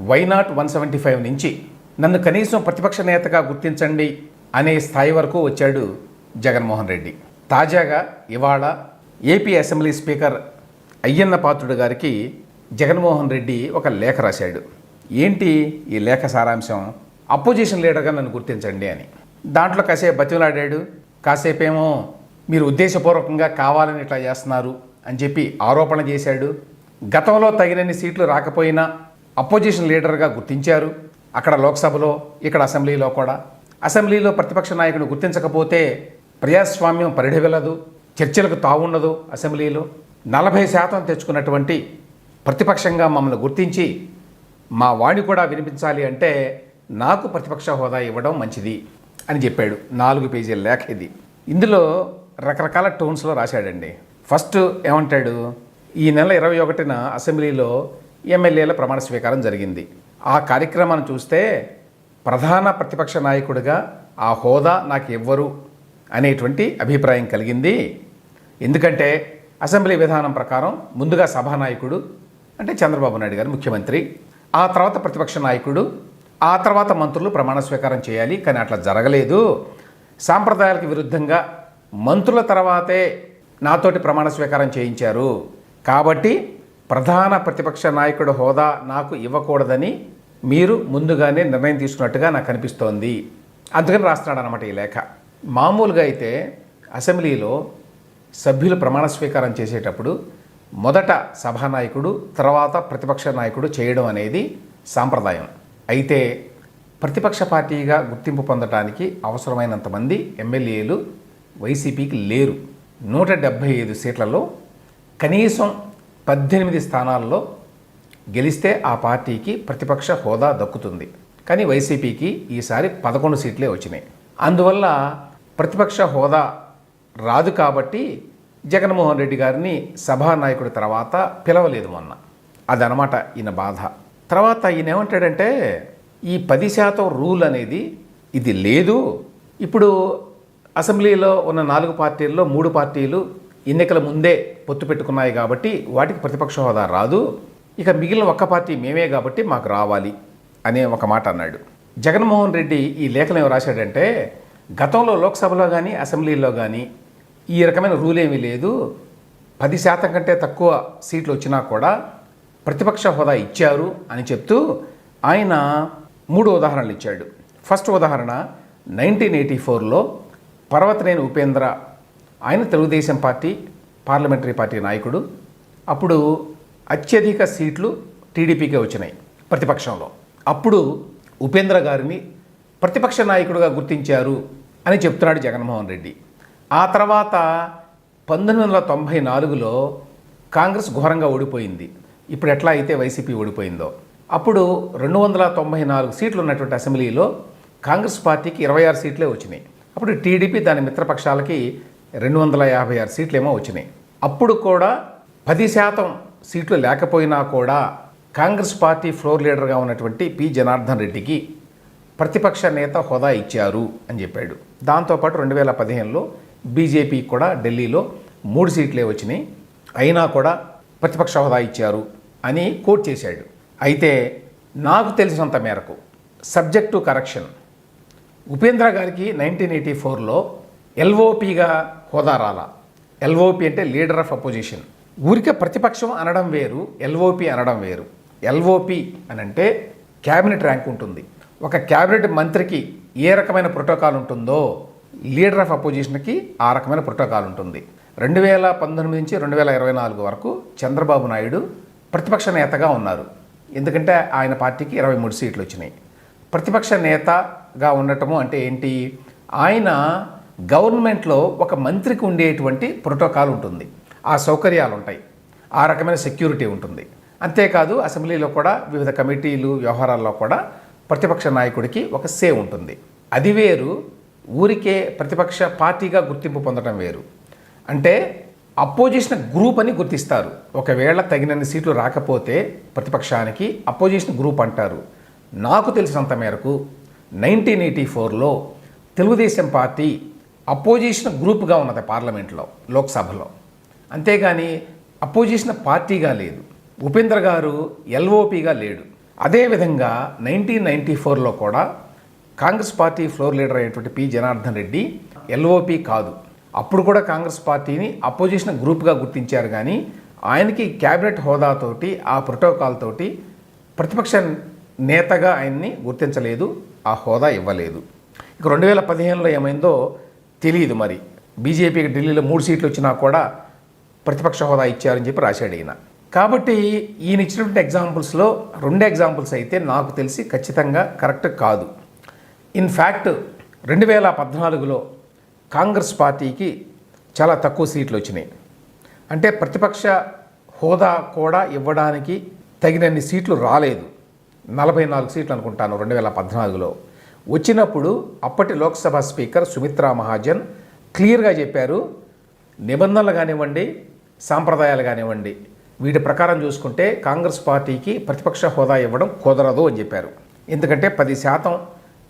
Why not one seventy five నుంచి? నన్ను కనీసం ప్రతిపక్ష నేతగా గుర్తించండి అనే స్థాయి వరకు వచ్చాడు జగన్మోహన్ రెడ్డి. తాజాగా ఇవాళ AP assembly speaker Ayyanna Patrudu గారికి జగన్మోహన్ రెడ్డి ఒక లేఖ రాశాడు. ఏంటి ఈ లేఖ సారాంశం? అపోజిషన్ లీడర్గా నన్ను గుర్తించండి అని. దాంట్లో కాసేపు బతిమలాడాడు. కాసేపేమో మీరు ఉద్దేశపూర్వకంగా కావాలని ఇట్లా చేస్తున్నారు అని చెప్పి ఆరోపణ చేశాడు. గతంలో తగినన్ని సీట్లు రాకపోయినా అపోజిషన్ లీడర్గా గుర్తించారు. అక్కడ లోక్సభలో ఇక్కడ అసెంబ్లీలో కూడా. అసెంబ్లీలో ప్రతిపక్ష నాయకుడు గుర్తించకపోతే ప్రజాస్వామ్యం పరిఢవిల్లదు చర్చలకు తావుండదు అసెంబ్లీలో. నలభై శాతం తెచ్చుకున్నటువంటి ప్రతిపక్షంగా మమ్మల్ని గుర్తించి మా వాణి కూడా వినిపించాలి అంటే నాకు ప్రతిపక్ష హోదా ఇవ్వడం మంచిది అని చెప్పాడు. నాలుగు పేజీల లేఖ ఇది. ఇందులో రకరకాల టోన్స్లో రాశాడండి. ఫస్ట్ ఏమంటాడు? ఈ నెల ఇరవై ఒకటిన అసెంబ్లీలో ఎమ్మెల్యేల ప్రమాణ స్వీకారం జరిగింది. ఆ కార్యక్రమాన్ని చూస్తే ప్రధాన ప్రతిపక్ష నాయకుడిగా ఆ హోదా నాకు ఇవ్వరు అనేటువంటి అభిప్రాయం కలిగింది. ఎందుకంటే అసెంబ్లీ విధానం ప్రకారం ముందుగా సభానాయకుడు అంటే చంద్రబాబు నాయుడు గారు ముఖ్యమంత్రి ఆ తర్వాత ప్రతిపక్ష నాయకుడు ఆ తర్వాత మంత్రులు ప్రమాణ స్వీకారం చేయాలి కానీ అట్లా జరగలేదు. సాంప్రదాయాలకు విరుద్ధంగా మంత్రుల తర్వాతే నాతోటి ప్రమాణ స్వీకారం చేయించారు. కాబట్టి ప్రధాన ప్రతిపక్ష నాయకుడు హోదా నాకు ఇవ్వకూడదని మీరు ముందుగానే నిర్ణయం తీసుకున్నట్టుగా నాకు అనిపిస్తోంది. అందుకని రాస్తున్నాడు అనమాట ఈ లేఖ. మామూలుగా అయితే అసెంబ్లీలో సభ్యులు ప్రమాణ స్వీకారం చేసేటప్పుడు మొదట సభానాయకుడు తర్వాత ప్రతిపక్ష నాయకుడు చేయడం అనేది సాంప్రదాయం. అయితే ప్రతిపక్ష పార్టీగా గుర్తింపు పొందడానికి అవసరమైనంతమంది ఎమ్మెల్యేలు వైసీపీకి లేరు. నూట డెబ్భై ఐదు సీట్లలో కనీసం పద్దెనిమిది స్థానాల్లో గెలిస్తే ఆ పార్టీకి ప్రతిపక్ష హోదా దక్కుతుంది. కానీ వైసీపీకి ఈసారి పదకొండు సీట్లే వచ్చినాయి. అందువల్ల ప్రతిపక్ష హోదా రాదు కాబట్టి జగన్మోహన్ రెడ్డి గారిని సభానాయకుడి తర్వాత పిలవలేదు మొన్న. అదనమాట ఈయన బాధ. తర్వాత ఈయన ఏమంటాడంటే ఈ పది శాతం రూల్ అనేది ఇది లేదు. ఇప్పుడు అసెంబ్లీలో ఉన్న నాలుగు పార్టీల్లో మూడు పార్టీలు ఎన్నికల ముందే పొత్తు పెట్టుకున్నాయి కాబట్టి వాటికి ప్రతిపక్ష హోదా రాదు. ఇక మిగిలిన ఒక్క పార్టీ మేమే కాబట్టి మాకు రావాలి అనే ఒక మాట అన్నాడు. జగన్మోహన్ రెడ్డి ఈ లేఖను ఏమి రాశాడంటే గతంలో లోక్సభలో కానీ అసెంబ్లీలో కానీ ఈ రకమైన రూల్ ఏమీ లేదు. పది శాతం కంటే తక్కువ సీట్లు వచ్చినా కూడా ప్రతిపక్ష హోదా ఇచ్చారు అని చెప్తూ ఆయన మూడు ఉదాహరణలు ఇచ్చాడు. ఫస్ట్ ఉదాహరణ నైన్టీన్ ఎయిటీ ఫోర్లో పర్వతనేని ఉపేంద్ర ఆయన తెలుగుదేశం పార్టీ పార్లమెంటరీ పార్టీ నాయకుడు. అప్పుడు అత్యధిక సీట్లు టీడీపీకే వచ్చినాయి ప్రతిపక్షంలో. అప్పుడు ఉపేంద్ర గారిని ప్రతిపక్ష నాయకుడుగా గుర్తించారు అని చెప్తున్నాడు జగన్మోహన్ రెడ్డి. ఆ తర్వాత పంతొమ్మిది వందల తొంభై నాలుగులో కాంగ్రెస్ ఘోరంగా ఓడిపోయింది. ఇప్పుడు ఎట్లా అయితే వైసీపీ ఓడిపోయిందో. అప్పుడు రెండు వందల తొంభై నాలుగు సీట్లు ఉన్నటువంటి అసెంబ్లీలో కాంగ్రెస్ పార్టీకి ఇరవై ఆరు సీట్లే వచ్చినాయి. అప్పుడు టీడీపీ దాని మిత్రపక్షాలకి రెండు వందల యాభై ఆరు సీట్లేమో వచ్చినాయి. అప్పుడు కూడా పది శాతం సీట్లు లేకపోయినా కూడా కాంగ్రెస్ పార్టీ ఫ్లోర్ లీడర్గా ఉన్నటువంటి పి. జనార్దన్ రెడ్డికి ప్రతిపక్ష నేత హోదా ఇచ్చారు అని చెప్పాడు. దాంతోపాటు రెండు వేల పదిహేనులో బీజేపీ కూడా ఢిల్లీలో మూడు సీట్లే వచ్చినాయి. అయినా కూడా ప్రతిపక్ష హోదా ఇచ్చారు అని కోట్ చేశాడు. అయితే నాకు తెలిసినంత మేరకు సబ్జెక్టు కరెక్షన్. ఉపేంద్ర గారికి నైన్టీన్ ఎయిటీ ఫోర్లో ఎల్ఓపిగా హోదా రాలా. ఎల్ఓపి అంటే లీడర్ ఆఫ్ అపోజిషన్. ఊరికే ప్రతిపక్షం అనడం వేరు ఎల్ఓపి అనడం వేరు. ఎల్ఓపి అని అంటే క్యాబినెట్ ర్యాంక్ ఉంటుంది. ఒక క్యాబినెట్ మంత్రికి ఏ రకమైన ప్రోటోకాల్ ఉంటుందో లీడర్ ఆఫ్ అపోజిషన్కి ఆ రకమైన ప్రోటోకాల్ ఉంటుంది. రెండు వేల పంతొమ్మిది నుంచి రెండు వేల ఇరవై నాలుగు వరకు చంద్రబాబు నాయుడు ప్రతిపక్ష నేతగా ఉన్నారు. ఎందుకంటే ఆయన పార్టీకి ఇరవై మూడు సీట్లు వచ్చినాయి. ప్రతిపక్ష నేతగా ఉండటము అంటే ఏంటి? ఆయన గవర్నమెంట్లో ఒక మంత్రికి ఉండేటువంటి ప్రోటోకాల్ ఉంటుంది. ఆ సౌకర్యాలు ఉంటాయి ఆ రకమైన సెక్యూరిటీ ఉంటుంది. అంతేకాదు అసెంబ్లీలో కూడా వివిధ కమిటీలు వ్యవహారాల్లో కూడా ప్రతిపక్ష నాయకుడికి ఒక సే ఉంటుంది. అది వేరు ఊరికే ప్రతిపక్ష పార్టీగా గుర్తింపు పొందడం వేరు. అంటే అపోజిషన్ గ్రూప్ అని గుర్తిస్తారు. ఒకవేళ తగినన్ని సీట్లు రాకపోతే ప్రతిపక్షానికి అపోజిషన్ గ్రూప్ అంటారు. నాకు తెలిసినంత మేరకు నైన్టీన్ ఎయిటీ ఫోర్లో తెలుగుదేశం పార్టీ అపోజిషన్ గ్రూప్గా ఉన్నది పార్లమెంట్లో లోక్సభలో. అంతేగాని అపోజిషన్ పార్టీగా లేదు. ఉపేంద్ర గారు ఎల్ఓపిగా లేడు. అదేవిధంగా నైన్టీన్ నైంటీ ఫోర్లో కూడా కాంగ్రెస్ పార్టీ ఫ్లోర్ లీడర్ అయినటువంటి పి. జనార్దన్ రెడ్డి ఎల్ఓపి కాదు. అప్పుడు కూడా కాంగ్రెస్ పార్టీని అపోజిషన్ గ్రూప్గా గుర్తించారు కానీ ఆయనకి క్యాబినెట్ హోదాతోటి ఆ ప్రోటోకాల్ తోటి ప్రతిపక్ష నేతగా ఆయన్ని గుర్తించలేదు ఆ హోదా ఇవ్వలేదు. ఇక రెండు వేల పదిహేనులో ఏమైందో తెలియదు మరి. బీజేపీకి ఢిల్లీలో మూడు సీట్లు వచ్చినా కూడా ప్రతిపక్ష హోదా ఇచ్చారని చెప్పి రాశాడు ఈయన. కాబట్టి ఈయన ఇచ్చినటువంటి ఎగ్జాంపుల్స్లో రెండు ఎగ్జాంపుల్స్ అయితే నాకు తెలిసి ఖచ్చితంగా కరెక్ట్ కాదు. ఇన్ఫ్యాక్ట్ రెండు వేల పద్నాలుగులో కాంగ్రెస్ పార్టీకి చాలా తక్కువ సీట్లు వచ్చినాయి. అంటే ప్రతిపక్ష హోదా కూడా ఇవ్వడానికి తగినన్ని సీట్లు రాలేదు. నలభై నాలుగు సీట్లు అనుకుంటాను రెండు వేల పద్నాలుగులో. వచ్చినప్పుడు అప్పటి లోక్సభ స్పీకర్ సుమిత్రా మహాజన్ క్లియర్గా చెప్పారు నిబంధనలు కానివ్వండి సాంప్రదాయాలు కానివ్వండి వీటి ప్రకారం చూసుకుంటే కాంగ్రెస్ పార్టీకి ప్రతిపక్ష హోదా ఇవ్వడం కుదరదు అని చెప్పారు. ఎందుకంటే పది శాతం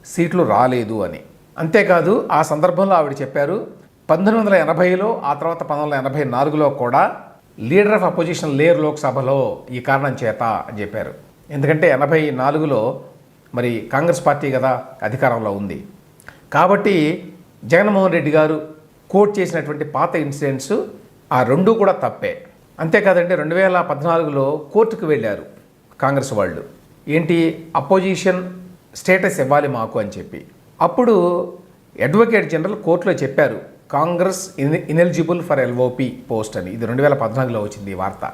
సీట్లు రాలేదు అని. అంతేకాదు ఆ సందర్భంలో ఆవిడ చెప్పారు పంతొమ్మిది వందల ఎనభైలో ఆ తర్వాత పంతొమ్మిది వందల ఎనభై నాలుగులో కూడా లీడర్ ఆఫ్ అపోజిషన్ లేరు లోక్సభలో ఈ కారణం చేత అని చెప్పారు. ఎందుకంటే ఎనభై నాలుగులో మరి కాంగ్రెస్ పార్టీ కదా అధికారంలో ఉంది. కాబట్టి జగన్మోహన్ రెడ్డి గారు కోట్ చేసినటువంటి పాత ఇన్సిడెంట్స్ ఆ రెండు కూడా తప్పే. అంతేకాదండి రెండు వేల పద్నాలుగులో కోర్టుకు వెళ్ళారు కాంగ్రెస్ వాళ్ళు. ఏంటి? అపోజిషన్ స్టేటస్ ఇవ్వాలి మాకు అని చెప్పి. అప్పుడు అడ్వకేట్ జనరల్ కోర్టులో చెప్పారు Congress in ineligible for LOP post అని. ఇది రెండు వేల పద్నాలుగులో వచ్చింది ఈ వార్త.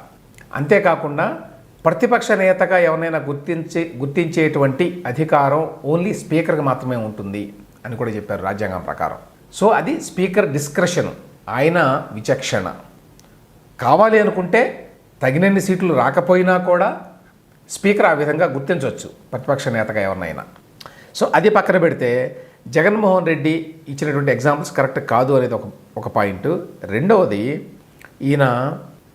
అంతేకాకుండా ప్రతిపక్ష నేతగా ఎవరినైనా గుర్తించే గుర్తించేటువంటి అధికారం ఓన్లీ స్పీకర్కి మాత్రమే ఉంటుంది అని కూడా చెప్పారు రాజ్యాంగం ప్రకారం. సో అది స్పీకర్ డిస్క్రెషన్ ఆయన విచక్షణ. కావాలి అనుకుంటే తగినన్ని సీట్లు రాకపోయినా కూడా స్పీకర్ ఆ విధంగా గుర్తించవచ్చు ప్రతిపక్ష నేతగా ఎవరినైనా. సో అది పక్కన పెడితే జగన్మోహన్ రెడ్డి ఇచ్చినటువంటి ఎగ్జాంపుల్స్ కరెక్ట్ కాదు అనేది ఒక ఒక పాయింట్. రెండవది ఈయన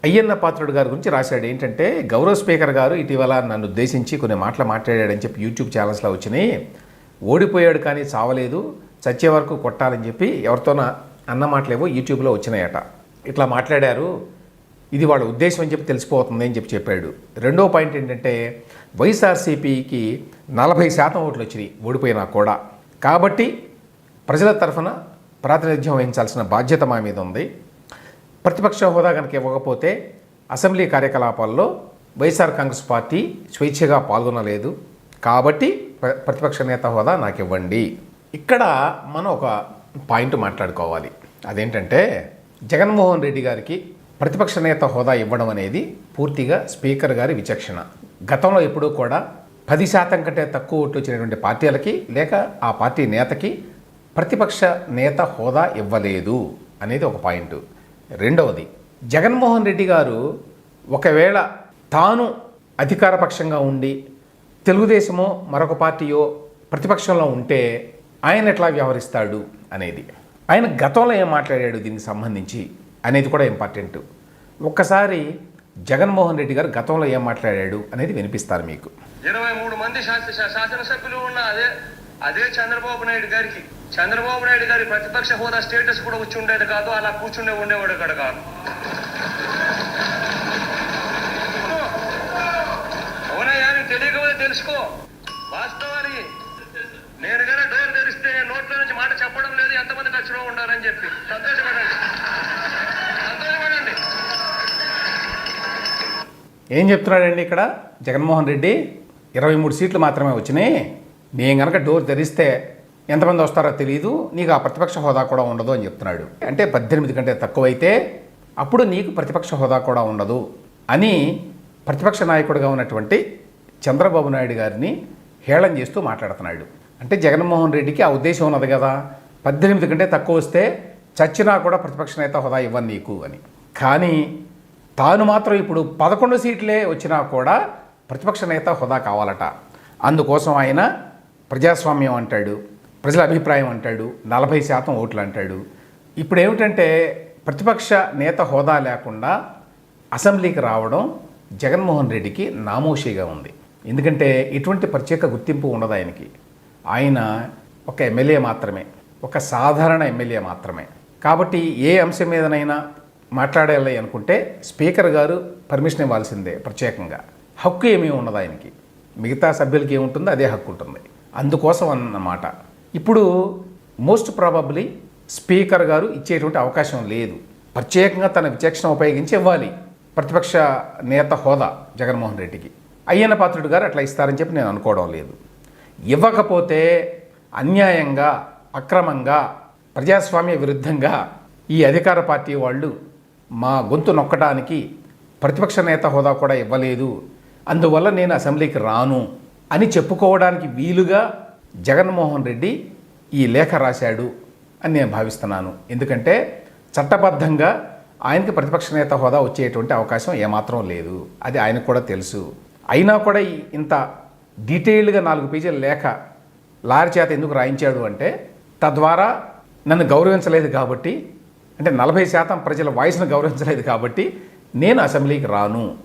అయ్యన్న పాత్రుడు గారి గురించి రాశాడు. ఏంటంటే గౌరవ స్పీకర్ గారు ఇటీవల నన్ను ఉద్దేశించి కొన్ని మాటలు మాట్లాడాడని చెప్పి యూట్యూబ్ ఛానల్స్లో వచ్చినాయి. ఓడిపోయాడు కానీ చావలేదు. చచ్చే వరకు కొట్టాలని చెప్పి ఎవరితోన అన్న మాటలేవో యూట్యూబ్లో వచ్చినాయట. ఇట్లా మాట్లాడారు. ఇది వాళ్ళ ఉద్దేశం అని చెప్పి తెలిసిపోతుంది అని చెప్పి చెప్పాడు. రెండో పాయింట్ ఏంటంటే వైఎస్ఆర్సీపీకి నలభై శాతం ఓట్లు వచ్చినాయి ఓడిపోయినా కూడా. కాబట్టి ప్రజల తరఫున ప్రాతినిధ్యం వహించాల్సిన బాధ్యత మా మీద ఉంది. ప్రతిపక్ష హోదా కనుక ఇవ్వకపోతే అసెంబ్లీ కార్యకలాపాల్లో వైఎస్ఆర్ కాంగ్రెస్ పార్టీ స్వేచ్ఛగా పాల్గొనలేదు. కాబట్టి ప్ర- ప్రతిపక్ష నేత హోదా నాకు ఇవ్వండి. ఇక్కడ మనం ఒక పాయింట్ మాట్లాడుకోవాలి. అదేంటంటే జగన్మోహన్ రెడ్డి గారికి ప్రతిపక్ష నేత హోదా ఇవ్వడం అనేది పూర్తిగా స్పీకర్ గారి విచక్షణ. గతంలో ఎప్పుడూ కూడా పది శాతం కంటే తక్కువ ఓట్లు వచ్చినటువంటి పార్టీలకి లేక ఆ పార్టీ నేతకి ప్రతిపక్ష నేత హోదా ఇవ్వలేదు అనేది ఒక పాయింట్. రెండవది జగన్మోహన్ రెడ్డి గారు ఒకవేళ తాను అధికారపక్షంగా ఉండి తెలుగుదేశమో మరొక పార్టీయో ప్రతిపక్షంలో ఉంటే ఆయన ఎట్లా వ్యవహరిస్తాడు అనేది. ఆయన గతంలో ఏం మాట్లాడాడు దీనికి సంబంధించి అనేది కూడా ఇంపార్టెంట్. ఒక్కసారి జగన్మోహన్ రెడ్డి గారు గతంలో ఏం మాట్లాడాడు అనేది వినిపిస్తారు మీకు. ఇరవై మూడు మంది శాసనసభ్యులు ఉన్న అదే అదే చంద్రబాబు నాయుడు గారికి చంద్రబాబు నాయుడు గారి ప్రతిపక్ష హోదా స్టేటస్ కూడా వచ్చి ఉండేది కాదు. అలా కూర్చుండే ఉండేవాడు కూడా కాదు. అవునయ్యా నీకు తెలియకపోతే తెలుసుకో. వాస్తవాన్ని నేను కనుక డోర్ తెరిస్తే నోట్లో నుంచి మాట చెప్పడం లేదు. ఎంతమంది టచ్లో ఉండాలని చెప్పి. సంతోషపడండి. సంతోషపడండి. ఏం చెప్తున్నాడండి ఇక్కడ? జగన్మోహన్ రెడ్డి ఇరవై మూడు సీట్లు మాత్రమే వచ్చినాయి. నేను కనుక డోర్ తెరిస్తే ఎంతమంది వస్తారో తెలియదు నీకు ఆ ప్రతిపక్ష హోదా కూడా ఉండదు అని చెప్తున్నాడు. అంటే పద్దెనిమిది కంటే తక్కువైతే అప్పుడు నీకు ప్రతిపక్ష హోదా కూడా ఉండదు అని ప్రతిపక్ష నాయకుడిగా ఉన్నటువంటి చంద్రబాబు నాయుడు గారిని హేళన చేస్తూ మాట్లాడుతున్నాడు. అంటే జగన్మోహన్ రెడ్డికి ఆ ఉద్దేశం ఉన్నది కదా. పద్దెనిమిది కంటే తక్కువ వస్తే చచ్చినా కూడా ప్రతిపక్ష నేత హోదా ఇవ్వను నీకు అని. కానీ తాను మాత్రం ఇప్పుడు పదకొండు సీట్లే వచ్చినా కూడా ప్రతిపక్ష నేత హోదా కావాలట. అందుకోసం ఆయన ప్రజాస్వామ్యం అంటాడు. ప్రజల అభిప్రాయం అంటాడు నలభై శాతం ఓట్లు అంటాడు. ఇప్పుడు ఏమిటంటే ప్రతిపక్ష నేత హోదా లేకుండా అసెంబ్లీకి రావడం జగన్మోహన్ రెడ్డికి నామోషిగా ఉంది. ఎందుకంటే ఇటువంటి ప్రత్యేక గుర్తింపు ఉండదు ఆయనకి. ఆయన ఒక ఎమ్మెల్యే మాత్రమే ఒక సాధారణ ఎమ్మెల్యే మాత్రమే. కాబట్టి ఏ అంశం మీదనైనా మాట్లాడాలి అనుకుంటే స్పీకర్ గారు పర్మిషన్ ఇవ్వాల్సిందే ప్రత్యేకంగా. హక్కు ఏమీ ఉండదు ఆయనకి. మిగతా సభ్యులకి ఏముంటుందో అదే హక్కు ఉంటుంది. అందుకోసం అన్నమాట. ఇప్పుడు మోస్ట్ ప్రాబబ్లీ స్పీకర్ గారు ఇచ్చేటువంటి అవకాశం లేదు. ప్రత్యేకంగా తన విచక్షణ ఉపయోగించి ఇవ్వాలి. ప్రతిపక్ష నేత హోదా జగన్మోహన్ రెడ్డికి. అయ్యన్న పాత్రుడు గారు అట్లా ఇస్తారని చెప్పి నేను అనుకోవడం లేదు. ఇవ్వకపోతే అన్యాయంగా అక్రమంగా ప్రజాస్వామ్య విరుద్ధంగా ఈ అధికార పార్టీ వాళ్ళు మా గొంతు నొక్కడానికి ప్రతిపక్ష నేత హోదా కూడా ఇవ్వలేదు. అందువల్ల నేను అసెంబ్లీకి రాను అని చెప్పుకోవడానికి వీలుగా జగన్మోహన్ రెడ్డి ఈ లేఖ రాశాడు అని నేను భావిస్తున్నాను. ఎందుకంటే చట్టబద్ధంగా ఆయనకి ప్రతిపక్ష నేత హోదా వచ్చేటువంటి అవకాశం ఏమాత్రం లేదు. అది ఆయనకు కూడా తెలుసు. అయినా కూడా ఇంత డీటెయిల్డ్గా నాలుగు పేజీల లేఖ లారీ చేత ఎందుకు రాయించాడు అంటే తద్వారా నన్ను గౌరవించలేదు కాబట్టి అంటే నలభై శాతం ప్రజల వాయిస్ను గౌరవించలేదు కాబట్టి నేను అసెంబ్లీకి రాను.